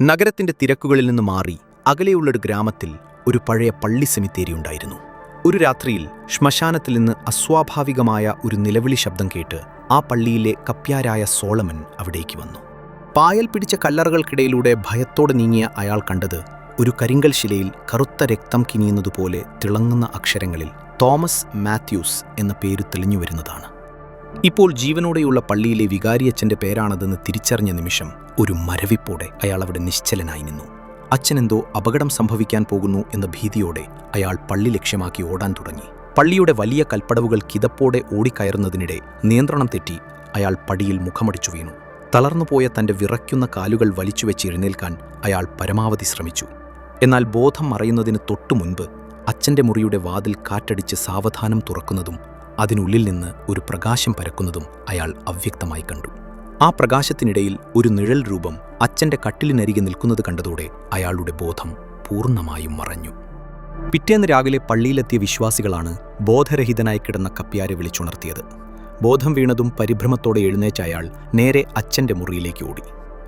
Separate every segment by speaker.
Speaker 1: നഗരത്തിന്റെ തിരക്കുകളിൽ നിന്ന് മാറി അകലെയുള്ളൊരു ഗ്രാമത്തിൽ ഒരു പഴയ പള്ളി സെമിത്തേരി ഉണ്ടായിരുന്നു. ഒരു രാത്രിയിൽ ശ്മശാനത്തിൽ നിന്ന് അസ്വാഭാവികമായ ഒരു നിലവിളി ശബ്ദം കേട്ട് ആ പള്ളിയിലെ കപ്യാരായ സോളമൻ അവിടേക്ക് വന്നു. പായൽ പിടിച്ച കല്ലറകൾക്കിടയിലൂടെ ഭയത്തോടെ നീങ്ങിയ അയാൾ കണ്ടത് ഒരു കരിങ്കൽ ശിലയിൽ കറുത്ത രക്തം കിനിയുന്നതുപോലെ തിളങ്ങുന്ന അക്ഷരങ്ങളിൽ തോമസ് മാത്യൂസ് എന്ന പേര് തെളിഞ്ഞു വരുന്നതാണ്. ഇപ്പോൾ ജീവനോടെയുള്ള പള്ളിയിലെ വികാരിയച്ഛന്റെ പേരാണതെന്ന് തിരിച്ചറിഞ്ഞ നിമിഷം ഒരു മരവിപ്പോടെ അയാൾ അവിടെ നിശ്ചലനായി നിന്നു. അച്ഛനെന്തോ അപകടം സംഭവിക്കാൻ പോകുന്നു എന്ന ഭീതിയോടെ അയാൾ പള്ളി ലക്ഷ്യമാക്കി ഓടാൻ തുടങ്ങി. പള്ളിയുടെ വലിയ കൽപ്പടവുകൾ കിതപ്പോടെ ഓടിക്കയറുന്നതിനിടെ നിയന്ത്രണം തെറ്റി അയാൾ പടിയിൽ മുഖമടിച്ചു വീണു. തളർന്നുപോയ തന്റെ വിറയ്ക്കുന്ന കാലുകൾ വലിച്ചുവെച്ച് എഴുന്നേൽക്കാൻ അയാൾ പരമാവധി ശ്രമിച്ചു. എന്നാൽ ബോധം മറയുന്നതിന് തൊട്ടു മുൻപ് അച്ഛന്റെ മുറിയുടെ വാതിൽ കാറ്റടിച്ച് സാവധാനം തുറക്കുന്നതും അതിനുള്ളിൽ നിന്ന് ഒരു പ്രകാശം പരക്കുന്നതും അയാൾ അവ്യക്തമായി കണ്ടു. ആ പ്രകാശത്തിനിടയിൽ ഒരു നിഴൽ രൂപം അച്ഛന്റെ കട്ടിലിനരികെ നിൽക്കുന്നത് കണ്ടതോടെ അയാളുടെ ബോധം പൂർണമായും മറഞ്ഞു. പിറ്റേന്ന് രാവിലെ പള്ളിയിലെത്തിയ വിശ്വാസികളാണ് ബോധരഹിതനായി കിടന്ന കപ്പ്യാരെ വിളിച്ചുണർത്തിയത്. ബോധം വീണതും പരിഭ്രമത്തോടെ എഴുന്നേറ്റ അയാൾ നേരെ അച്ഛന്റെ മുറിയിലേക്ക് ഓടി.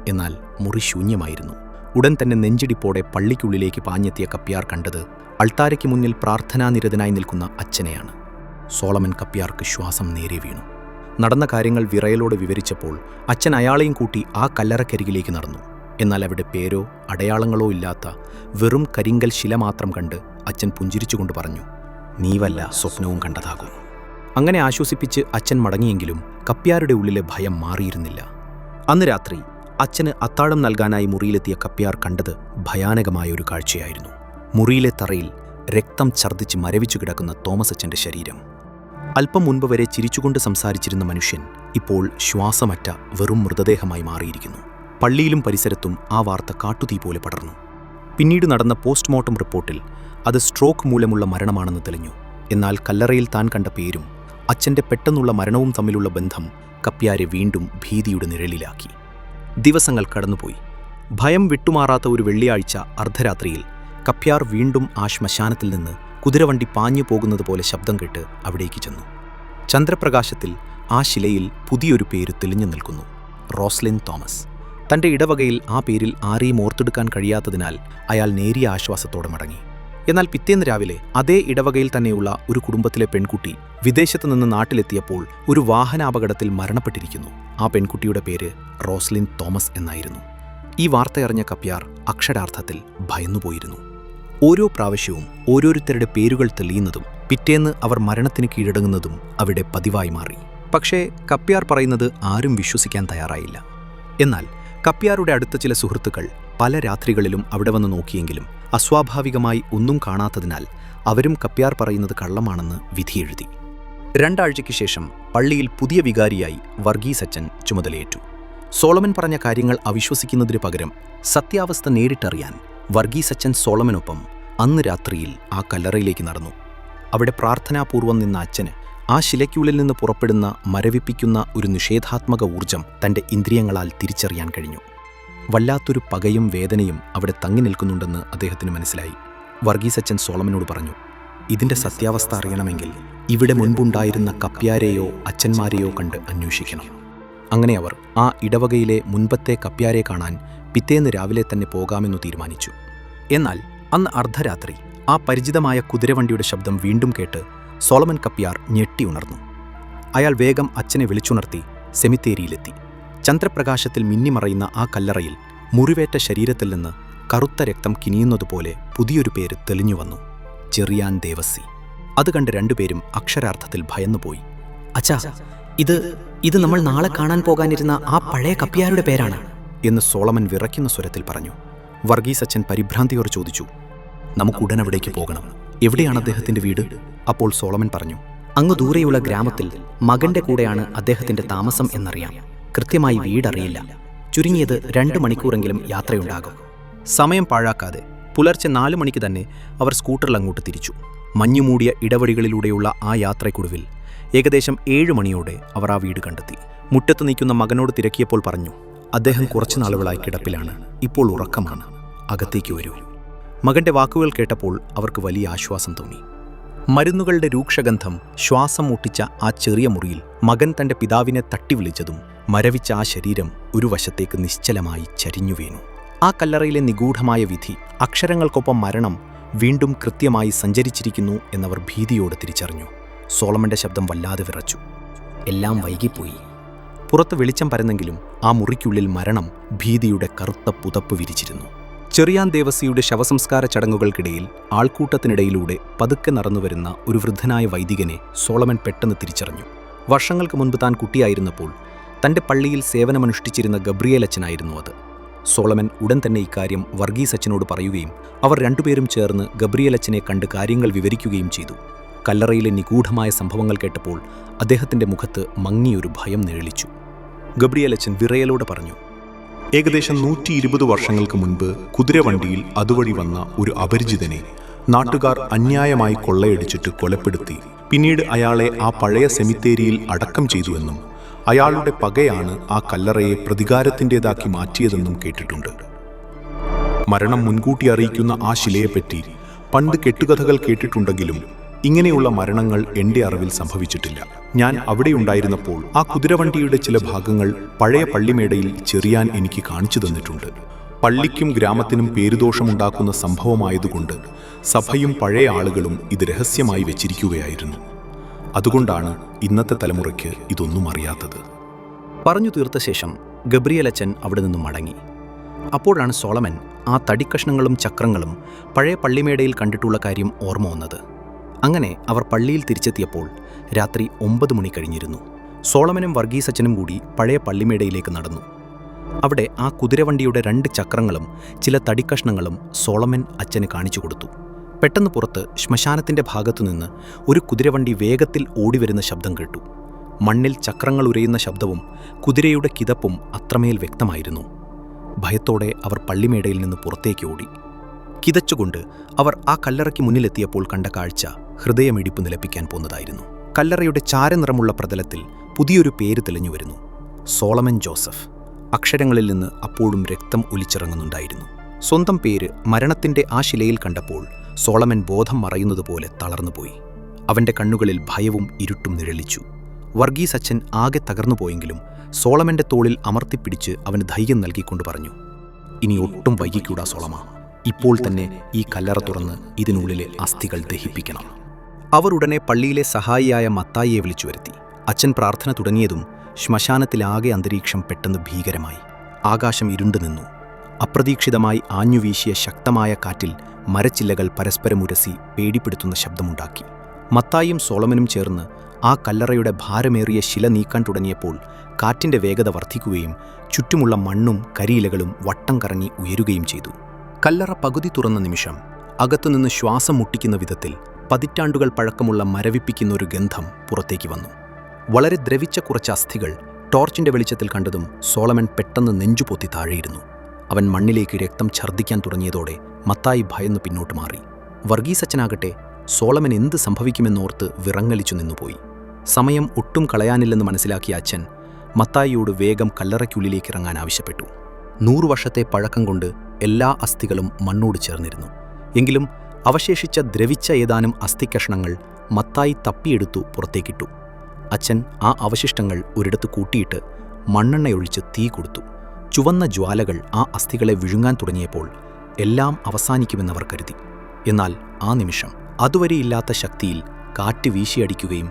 Speaker 1: എന്നാൽ മുറി ശൂന്യമായിരുന്നു. ഉടൻ തന്നെ നെഞ്ചിടിപ്പോടെ പള്ളിക്കുള്ളിലേക്ക് പാഞ്ഞെത്തിയ കപ്പ്യാർ കണ്ടത് അൾത്താരയ്ക്ക് മുന്നിൽ പ്രാർത്ഥനാനിരതനായി നിൽക്കുന്ന അച്ഛനെയാണ്. സോളമൻ കപ്പ്യാർക്ക് ശ്വാസം നേരെ വീണു. നടന്ന കാര്യങ്ങൾ വിറയലോടെ വിവരിച്ചപ്പോൾ അച്ഛൻ അയാളെയും കൂട്ടി ആ കല്ലറക്കരികിലേക്ക് നടന്നു. എന്നാൽ അവിടെ പേരോ അടയാളങ്ങളോ ഇല്ലാത്ത വെറും കരിങ്കൽ ശില മാത്രം കണ്ട് അച്ഛൻ പുഞ്ചിരിച്ചുകൊണ്ട് പറഞ്ഞു നീ വല്ല സ്വപ്നവും കണ്ടതാകും. അങ്ങനെ ആശ്വസിപ്പിച്ച് അച്ഛൻ മടങ്ങിയെങ്കിലും കപ്പ്യാരുടെ ഉള്ളിലെ ഭയം മാറിയിരുന്നില്ല. അന്ന് രാത്രി അച്ഛന് അത്താഴം നൽകാനായി മുറിയിലെത്തിയ കപ്പ്യാർ കണ്ടത് ഭയാനകമായ ഒരു കാഴ്ചയായിരുന്നു. മുറിയിലെ തറയിൽ രക്തം ഛർദ്ദിച്ച് മരവിച്ചു കിടക്കുന്ന തോമസ് അച്ഛന്റെ ശരീരം. അല്പം മുൻപ് വരെ ചിരിച്ചുകൊണ്ട് സംസാരിച്ചിരുന്ന മനുഷ്യൻ ഇപ്പോൾ ശ്വാസമറ്റ വെറും മൃതദേഹമായി മാറിയിരിക്കുന്നു. പള്ളിയിലും പരിസരത്തും ആ വാർത്ത കാട്ടുതീ പോലെ പടർന്നു. പിന്നീട് നടന്ന പോസ്റ്റ്മോർട്ടം റിപ്പോർട്ടിൽ അത് സ്ട്രോക്ക് മൂലമുള്ള മരണമാണെന്ന് തെളിഞ്ഞു. എന്നാൽ കല്ലറയിൽ താൻ കണ്ട പേരും അച്ഛന്റെ പെട്ടെന്നുള്ള മരണവും തമ്മിലുള്ള ബന്ധം കപ്യാരെ വീണ്ടും ഭീതിയുടെ നിഴലിലാക്കി. ദിവസങ്ങൾ കടന്നുപോയി. ഭയം വിട്ടുമാറാത്ത ഒരു വെള്ളിയാഴ്ച അർദ്ധരാത്രിയിൽ കപ്യാർ വീണ്ടും ആ ശ്മശാനത്തിൽ നിന്ന് കുതിരവണ്ടി പാഞ്ഞു പോകുന്നത് പോലെ ശബ്ദം കേട്ട് അവിടേക്ക് ചെന്നു. ചന്ദ്രപ്രകാശത്തിൽ ആ ശിലയിൽ പുതിയൊരു പേര് തെളിഞ്ഞു നിൽക്കുന്നു. റോസ്ലിൻ തോമസ്. തന്റെ ഇടവകയിൽ ആ പേരിൽ ആരെയും ഓർത്തെടുക്കാൻ കഴിയാത്തതിനാൽ അയാൾ നേരിയ ആശ്വാസത്തോടെ മടങ്ങി. എന്നാൽ പിറ്റേന്ന് രാവിലെ അതേ ഇടവകയിൽ തന്നെയുള്ള ഒരു കുടുംബത്തിലെ പെൺകുട്ടി വിദേശത്ത് നിന്ന് നാട്ടിലെത്തിയപ്പോൾ ഒരു വാഹനാപകടത്തിൽ മരണപ്പെട്ടിരിക്കുന്നു. ആ പെൺകുട്ടിയുടെ പേര് റോസ്ലിൻ തോമസ് എന്നായിരുന്നു. ഈ വാർത്തയറിഞ്ഞ കപ്യാർ അക്ഷരാർത്ഥത്തിൽ ഭയന്നുപോയിരുന്നു. ഓരോ പ്രാവശ്യവും ഓരോരുത്തരുടെ പേരുകൾ തെളിയുന്നതും പിറ്റേന്ന് അവർ മരണത്തിന് കീഴടങ്ങുന്നതും അവിടെ പതിവായി മാറി. പക്ഷേ കപ്യാർ പറയുന്നത് ആരും വിശ്വസിക്കാൻ തയ്യാറായില്ല. എന്നാൽ കപ്യാറുടെ അടുത്ത ചില സുഹൃത്തുക്കൾ പല രാത്രികളിലും അവിടെ വന്ന് നോക്കിയെങ്കിലും അസ്വാഭാവികമായി ഒന്നും കാണാത്തതിനാൽ അവരും കപ്യാർ പറയുന്നത് കള്ളമാണെന്ന് വിധിയെഴുതി. രണ്ടാഴ്ചയ്ക്ക് ശേഷം പള്ളിയിൽ പുതിയ വികാരിയായി വർഗീസ് അച്ഛൻ ചുമതലയേറ്റു. സോളമൻ പറഞ്ഞ കാര്യങ്ങൾ അവിശ്വസിക്കുന്നതിനു പകരം സത്യാവസ്ഥ നേരിട്ടറിയാൻ വർഗീസ് അച്ഛൻ സോളമനൊപ്പം അന്ന് രാത്രിയിൽ ആ കല്ലറയിലേക്ക് നടന്നു. അവിടെ പ്രാർത്ഥനാപൂർവം നിന്ന അച്ഛന് ആ ശിലയ്ക്കുള്ളിൽ നിന്ന് പുറപ്പെടുന്ന മരവിപ്പിക്കുന്ന ഒരു നിഷേധാത്മക ഊർജം തന്റെ ഇന്ദ്രിയങ്ങളാൽ തിരിച്ചറിയാൻ കഴിഞ്ഞു. വല്ലാത്തൊരു പകയും വേദനയും അവിടെ തങ്ങി നിൽക്കുന്നുണ്ടെന്ന് അദ്ദേഹത്തിന് മനസ്സിലായി. വർഗീസ് അച്ഛൻ സോളമനോട് പറഞ്ഞു ഇതിന്റെ സത്യാവസ്ഥ അറിയണമെങ്കിൽ ഇവിടെ മുൻപുണ്ടായിരുന്ന കപ്യാരെയോ അച്ഛന്മാരെയോ കണ്ട് അന്വേഷിക്കണം. അങ്ങനെ അവർ ആ ഇടവകയിലെ മുൻപത്തെ കപ്യാരെ കാണാൻ പിറ്റേന്ന് രാവിലെ തന്നെ പോകാമെന്നു തീരുമാനിച്ചു. എന്നാൽ അന്ന് അർദ്ധരാത്രി ആ പരിചിതമായ കുതിരവണ്ടിയുടെ ശബ്ദം വീണ്ടും കേട്ട് സോളമൻ കപ്പിയാർ ഞെട്ടി ഉണർന്നു. അയാൾ വേഗം അച്ഛനെ വിളിച്ചുണർത്തി സെമിത്തേരിയിലെത്തി. ചന്ദ്രപ്രകാശത്തിൽ മിന്നിമറയുന്ന ആ കല്ലറയിൽ മുറിവേറ്റ ശരീരത്തിൽ നിന്ന് കറുത്ത രക്തം കിനിയുന്നതുപോലെ പുതിയൊരു പേര് തെളിഞ്ഞു വന്നു. ചെറിയാൻ ദേവസി അത് കണ്ട് രണ്ടുപേരും അക്ഷരാർത്ഥത്തിൽ ഭയന്നുപോയി.
Speaker 2: അച്ഛാ ഇത് ഇത് നമ്മൾ നാളെ കാണാൻ പോകാനിരുന്ന ആ പഴയ കപ്പിയാരുടെ പേരാണ്.
Speaker 1: എന്ന് സോളമൻ വിറയ്ക്കുന്ന സ്വരത്തിൽ പറഞ്ഞു. വർഗീസ് അച്ഛൻ പരിഭ്രാന്തിയോട് ചോദിച്ചു നമുക്ക് ഉടൻ അവിടേക്ക് പോകണം. എവിടെയാണ് അദ്ദേഹത്തിന്റെ വീട്? അപ്പോൾ സോളമൻ പറഞ്ഞു
Speaker 2: അങ്ങ് ദൂരെയുള്ള ഗ്രാമത്തിൽ മകന്റെ കൂടെയാണ് അദ്ദേഹത്തിന്റെ താമസം എന്നറിയാം. കൃത്യമായി വീടറിയില്ല. ചുരുങ്ങിയത് രണ്ട് മണിക്കൂറെങ്കിലും യാത്രയുണ്ടാകും.
Speaker 1: സമയം പാഴാക്കാതെ പുലർച്ചെ നാലു മണിക്ക് തന്നെ അവർ സ്കൂട്ടറിൽ അങ്ങോട്ട് തിരിച്ചു. മഞ്ഞുമൂടിയ ഇടവഴികളിലൂടെയുള്ള ആ യാത്രയ്ക്കൊടുവിൽ ഏകദേശം ഏഴ് മണിയോടെ അവർ ആ വീട് കണ്ടെത്തി. മുറ്റത്ത് നിൽക്കുന്ന മകനോട് തിരക്കിയപ്പോൾ പറഞ്ഞു അദ്ദേഹം കുറച്ചു നാളുകളായി കിടപ്പിലാണ്. ഇപ്പോൾ ഉറക്കമാണ്. അകത്തേക്ക് വരൂ. മകന്റെ വാക്കുകൾ കേട്ടപ്പോൾ അവർക്ക് വലിയ ആശ്വാസം തോന്നി. മരുന്നുകളുടെ രൂക്ഷഗന്ധം ശ്വാസം മുട്ടിച്ച ആ ചെറിയ മുറിയിൽ മകൻ തന്റെ പിതാവിനെ തട്ടി വിളിച്ചതും മരവിച്ച ആ ശരീരം ഒരു വശത്തേക്ക് നിശ്ചലമായി ചരിഞ്ഞു വീണു. ആ കല്ലറയിലെ നിഗൂഢമായ വിധി അക്ഷരങ്ങൾക്കൊപ്പം മരണം വീണ്ടും കൃത്യമായി സഞ്ചരിച്ചിരിക്കുന്നു എന്നവർ ഭീതിയോട് തിരിച്ചറിഞ്ഞു. സോളമന്റെ ശബ്ദം വല്ലാതെ വിറച്ചു.
Speaker 2: എല്ലാം വൈകിപ്പോയി.
Speaker 1: പുറത്ത് വെളിച്ചം പരന്നെങ്കിലും ആ മുറിക്കുള്ളിൽ മരണം ഭീതിയുടെ കറുത്ത പുതപ്പ് വിരിച്ചിരുന്നു. ചെറിയാൻ ദേവസിയുടെ ശവസംസ്കാര ചടങ്ങുകൾക്കിടയിൽ ആൾക്കൂട്ടത്തിനിടയിലൂടെ പതുക്കെ നടന്നുവരുന്ന ഒരു വൃദ്ധനായ വൈദികനെ സോളമൻ പെട്ടെന്ന് തിരിച്ചറിഞ്ഞു. വർഷങ്ങൾക്ക് മുൻപ് താൻ കുട്ടിയായിരുന്നപ്പോൾ തന്റെ പള്ളിയിൽ സേവനമനുഷ്ഠിച്ചിരുന്ന ഗബ്രിയേൽ അച്ഛനായിരുന്നു അത്. സോളമൻ ഉടൻ തന്നെ ഇക്കാര്യം വർഗീസ് അച്ഛനോട് പറയുകയും അവർ രണ്ടുപേരും ചേർന്ന് ഗബ്രിയേൽ അച്ഛനെ കണ്ട് കാര്യങ്ങൾ വിവരിക്കുകയും ചെയ്തു. കല്ലറയിലെ നിഗൂഢമായ സംഭവങ്ങൾ കേട്ടപ്പോൾ അദ്ദേഹത്തിന്റെ മുഖത്ത് മങ്ങിയൊരു ഭയം നിഴലിച്ചു. ഗബ്രിയേൽ അച്ഛൻ വിറയലോടെ പറഞ്ഞു
Speaker 3: ഏകദേശം നൂറ്റി ഇരുപത് വർഷങ്ങൾക്ക് മുൻപ് കുതിരവണ്ടിയിൽ അതുവഴി വന്ന ഒരു അപരിചിതനെ നാട്ടുകാർ അന്യായമായി കൊള്ളയടിച്ചിട്ട് കൊലപ്പെടുത്തി. പിന്നീട് അയാളെ ആ പഴയ സെമിത്തേരിയിൽ അടക്കം ചെയ്തുവെന്നും അയാളുടെ പകയാണ് ആ കല്ലറയെ പ്രതികാരത്തിന്റെതാക്കി മാറ്റിയതെന്നും കേട്ടിട്ടുണ്ട്. മരണം മുൻകൂട്ടി അറിയിക്കുന്ന ആ ശിലയെപ്പറ്റി പണ്ട് കെട്ടുകഥകൾ കേട്ടിട്ടുണ്ടെങ്കിലും ഇങ്ങനെയുള്ള മരണങ്ങൾ എന്റെ അറിവിൽ സംഭവിച്ചിട്ടില്ല. ഞാൻ അവിടെയുണ്ടായിരുന്നപ്പോൾ ആ കുതിരവണ്ടിയുടെ ചില ഭാഗങ്ങൾ പഴയ പള്ളിമേടയിൽ ചെറിയാൻ എനിക്ക് കാണിച്ചു തന്നിട്ടുണ്ട്. പള്ളിക്കും ഗ്രാമത്തിനും പേരുദോഷമുണ്ടാക്കുന്ന സംഭവമായതുകൊണ്ട് സഭയും പഴയ ആളുകളും ഇത് രഹസ്യമായി വെച്ചിരിക്കുകയായിരുന്നു. അതുകൊണ്ടാണ് ഇന്നത്തെ തലമുറയ്ക്ക് ഇതൊന്നും അറിയാത്തത്.
Speaker 1: പറഞ്ഞു തീർത്ത ശേഷം ഗബ്രിയലച്ചൻ അവിടെ നിന്നും മടങ്ങി. അപ്പോഴാണ് സോളമൻ ആ തടിക്കഷ്ണങ്ങളും ചക്രങ്ങളും പഴയ പള്ളിമേടയിൽ കണ്ടിട്ടുള്ള കാര്യം ഓർമ്മ വന്നത്. അങ്ങനെ അവർ പള്ളിയിൽ തിരിച്ചെത്തിയപ്പോൾ രാത്രി ഒമ്പത് മണി കഴിഞ്ഞിരുന്നു. സോളമനും വർഗീസച്ചനും കൂടി പഴയ പള്ളിമേടയിലേക്ക് നടന്നു. അവിടെ ആ കുതിരവണ്ടിയുടെ രണ്ട് ചക്രങ്ങളും ചില തടിക്കഷ്ണങ്ങളും സോളമൻ അച്ഛന് കാണിച്ചു കൊടുത്തു. പെട്ടെന്ന് പുറത്ത് ശ്മശാനത്തിന്റെ ഭാഗത്തുനിന്ന് ഒരു കുതിരവണ്ടി വേഗത്തിൽ ഓടിവരുന്ന ശബ്ദം കേട്ടു. മണ്ണിൽ ചക്രങ്ങൾ ഉരയുന്ന ശബ്ദവും കുതിരയുടെ കിതപ്പും അത്രമേൽ വ്യക്തമായിരുന്നു. ഭയത്തോടെ അവർ പള്ളിമേടയിൽ നിന്ന് പുറത്തേക്ക് ഓടി. കിതച്ചുകൊണ്ട് അവർ ആ കല്ലറയ്ക്ക് മുന്നിലെത്തിയപ്പോൾ കണ്ട കാഴ്ച ഹൃദയമിടിപ്പ് നിലപ്പിക്കാൻ പോന്നതായിരുന്നു കല്ലറയുടെ ചാരനിറമുള്ള പ്രതലത്തിൽ പുതിയൊരു പേര് തെളിഞ്ഞു വരുന്നു. സോളമൻ ജോസഫ്. അക്ഷരങ്ങളിൽ നിന്ന് അപ്പോഴും രക്തം ഒലിച്ചിറങ്ങുന്നുണ്ടായിരുന്നു. സ്വന്തം പേര് മരണത്തിന്റെ ആ ശിലയിൽ കണ്ടപ്പോൾ സോളമൻ ബോധം മറയുന്നതുപോലെ തളർന്നുപോയി. അവന്റെ കണ്ണുകളിൽ ഭയവും ഇരുട്ടും നിഴലിച്ചു. വർഗീസ് അച്ഛൻ ആകെ തകർന്നുപോയെങ്കിലും സോളമന്റെ തോളിൽ അമർത്തിപ്പിടിച്ച് അവന് ധൈര്യം നൽകിക്കൊണ്ട് പറഞ്ഞു ഇനി ഒട്ടും വൈകിക്കൂടാ സോളമ. ഇപ്പോൾ തന്നെ ഈ കല്ലറ തുറന്ന് ഇതിനുള്ളിലെ അസ്ഥികൾ ദഹിപ്പിക്കണം. അവർ ഉടനെ പള്ളിയിലെ സഹായിയായ മത്തായിയെ വിളിച്ചു വരുത്തി. അച്ഛൻ പ്രാർത്ഥന തുടങ്ങിയതും ശ്മശാനത്തിലാകെ അന്തരീക്ഷം പെട്ടെന്ന് ഭീകരമായി. ആകാശം ഇരുണ്ടു നിന്നു. അപ്രതീക്ഷിതമായി ആഞ്ഞുവീശിയ ശക്തമായ കാറ്റിൽ മരച്ചില്ലകൾ പരസ്പരം ഉരസി പേടിപ്പെടുത്തുന്ന ശബ്ദമുണ്ടാക്കി. മത്തായും സോളമനും ചേർന്ന് ആ കല്ലറയുടെ ഭാരമേറിയ ശില നീക്കാൻ തുടങ്ങിയപ്പോൾ കാറ്റിന്റെ വേഗത വർദ്ധിക്കുകയും ചുറ്റുമുള്ള മണ്ണും കരിയിലകളും വട്ടം കറങ്ങി ഉയരുകയും ചെയ്തു. കല്ലറ പകുതി തുറന്ന നിമിഷം അകത്തുനിന്ന് ശ്വാസം മുട്ടിക്കുന്ന വിധത്തിൽ പതിറ്റാണ്ടുകൾ പഴക്കമുള്ള മരവിപ്പിക്കുന്ന ഒരു ഗന്ധം പുറത്തേക്ക് വന്നു. വളരെ ദ്രവിച്ച കുറച്ച് അസ്ഥികൾ ടോർച്ചിന്റെ വെളിച്ചത്തിൽ കണ്ടതും സോളമൻ പെട്ടെന്ന് നെഞ്ചുപൊത്തി താഴെയിരുന്നു. അവൻ മണ്ണിലേക്ക് രക്തം ഛർദ്ദിക്കാൻ തുടങ്ങിയതോടെ മത്തായി ഭയന്ന് പിന്നോട്ട് മാറി. വർഗീസച്ചനാകട്ടെ സോളമൻ എന്ത് സംഭവിക്കുമെന്നോർത്ത് വിറങ്ങലിച്ചു നിന്നുപോയി. സമയം ഒട്ടും കളയാനില്ലെന്ന് മനസ്സിലാക്കിയ അച്ഛൻ മത്തായിയോട് വേഗം കല്ലറയ്ക്കുള്ളിലേക്ക് ഇറങ്ങാൻ ആവശ്യപ്പെട്ടു. നൂറു വർഷത്തെ പഴക്കം കൊണ്ട് എല്ലാ അസ്ഥികളും മണ്ണോട് ചേർന്നിരുന്നു. എങ്കിലും അവശേഷിച്ച ദ്രവിച്ച ഏതാനും അസ്ഥിക്കഷ്ണങ്ങൾ മത്തായി തപ്പിയെടുത്തു പുറത്തേക്കിട്ടു. അച്ഛൻ ആ അവശിഷ്ടങ്ങൾ ഒരിടത്ത് കൂട്ടിയിട്ട് മണ്ണെണ്ണയൊഴിച്ച് തീ കൊടുത്തു. ചുവന്ന ജ്വാലകൾ ആ അസ്ഥികളെ വിഴുങ്ങാൻ തുടങ്ങിയപ്പോൾ എല്ലാം അവസാനിക്കുമെന്നവർ കരുതി. എന്നാൽ ആ നിമിഷം അതുവരെയില്ലാത്ത ശക്തിയിൽ കാറ്റ് വീശിയടിക്കുകയും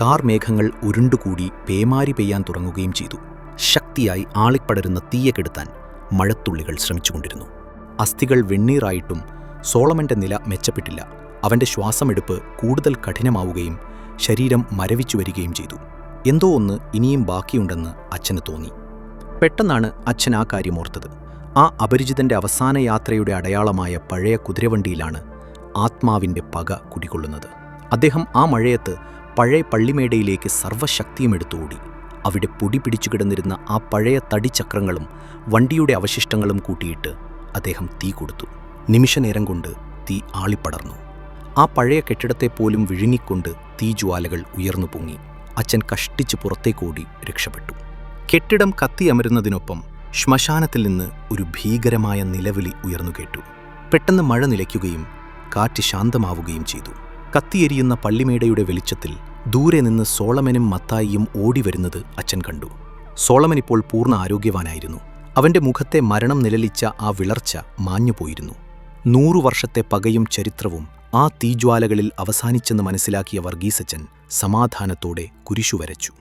Speaker 1: കാർ മേഘങ്ങൾ ഉരുണ്ടുകൂടി പേമാരി പെയ്യാൻ തുടങ്ങുകയും ചെയ്തു. ശക്തിയായി ആളിപ്പടരുന്ന തീയെ കെടുത്താൻ മഴത്തുള്ളികൾ ശ്രമിച്ചുകൊണ്ടിരുന്നു. അസ്ഥികൾ വെണ്ണീറായിട്ടും സോളമന്റെ നില മെച്ചപ്പെട്ടില്ല. അവന്റെ ശ്വാസമെടുപ്പ് കൂടുതൽ കഠിനമാവുകയും ശരീരം മരവിച്ചു വരികയും ചെയ്തു. എന്തോ ഒന്ന് ഇനിയും ബാക്കിയുണ്ടെന്ന് അച്ഛന് തോന്നി. പെട്ടെന്നാണ് അച്ഛൻ ആ കാര്യം ഓർത്തത്. ആ അപരിചിതന്റെ അവസാന യാത്രയുടെ അടയാളമായ പഴയ കുതിരവണ്ടിയിലാണ് ആത്മാവിന്റെ പക കുടികൊള്ളുന്നത്. അദ്ദേഹം ആ മഴയത്ത് പഴയ പള്ളിമേടയിലേക്ക് സർവശക്തിയും എടുത്തുകൂടി. അവിടെ പൊടി പിടിച്ചു കിടന്നിരുന്ന ആ പഴയ തടിച്ചക്രങ്ങളും വണ്ടിയുടെ അവശിഷ്ടങ്ങളും കൂട്ടിയിട്ട് അദ്ദേഹം തീ കൊടുത്തു. നിമിഷനേരം കൊണ്ട് തീ ആളിപ്പടർന്നു. ആ പഴയ കെട്ടിടത്തെ പോലും വിഴുങ്ങിക്കൊണ്ട് തീജ്വാലകൾ ഉയർന്നു പൊങ്ങി. അച്ഛൻ കഷ്ടിച്ച് പുറത്തേക്കോടി രക്ഷപ്പെട്ടു. കെട്ടിടം കത്തിയമരുന്നതിനൊപ്പം ശ്മശാനത്തിൽ നിന്ന് ഒരു ഭീകരമായ നിലവിളി ഉയർന്നു കേട്ടു. പെട്ടെന്ന് മഴ നിലയ്ക്കുകയും കാറ്റ് ശാന്തമാവുകയും ചെയ്തു. കത്തിയെരിയുന്ന പള്ളിമേടയുടെ വെളിച്ചത്തിൽ ദൂരെ നിന്ന് സോളമനും മത്തായിയും ഓടിവരുന്നത് അച്ഛൻ കണ്ടു. സോളമൻ ഇപ്പോൾ പൂർണ ആരോഗ്യവാനായിരുന്നു. അവന്റെ മുഖത്തെ മരണം നിലലിച്ച ആ വിളർച്ച മാഞ്ഞുപോയിരുന്നു. നൂറു വർഷത്തെ പകയും ചരിത്രവും ആ തീജ്വാലകളിൽ അവസാനിച്ചെന്ന് മനസ്സിലാക്കിയ വർഗീസച്ചൻ സമാധാനത്തോടെ കുരിശു വരച്ചു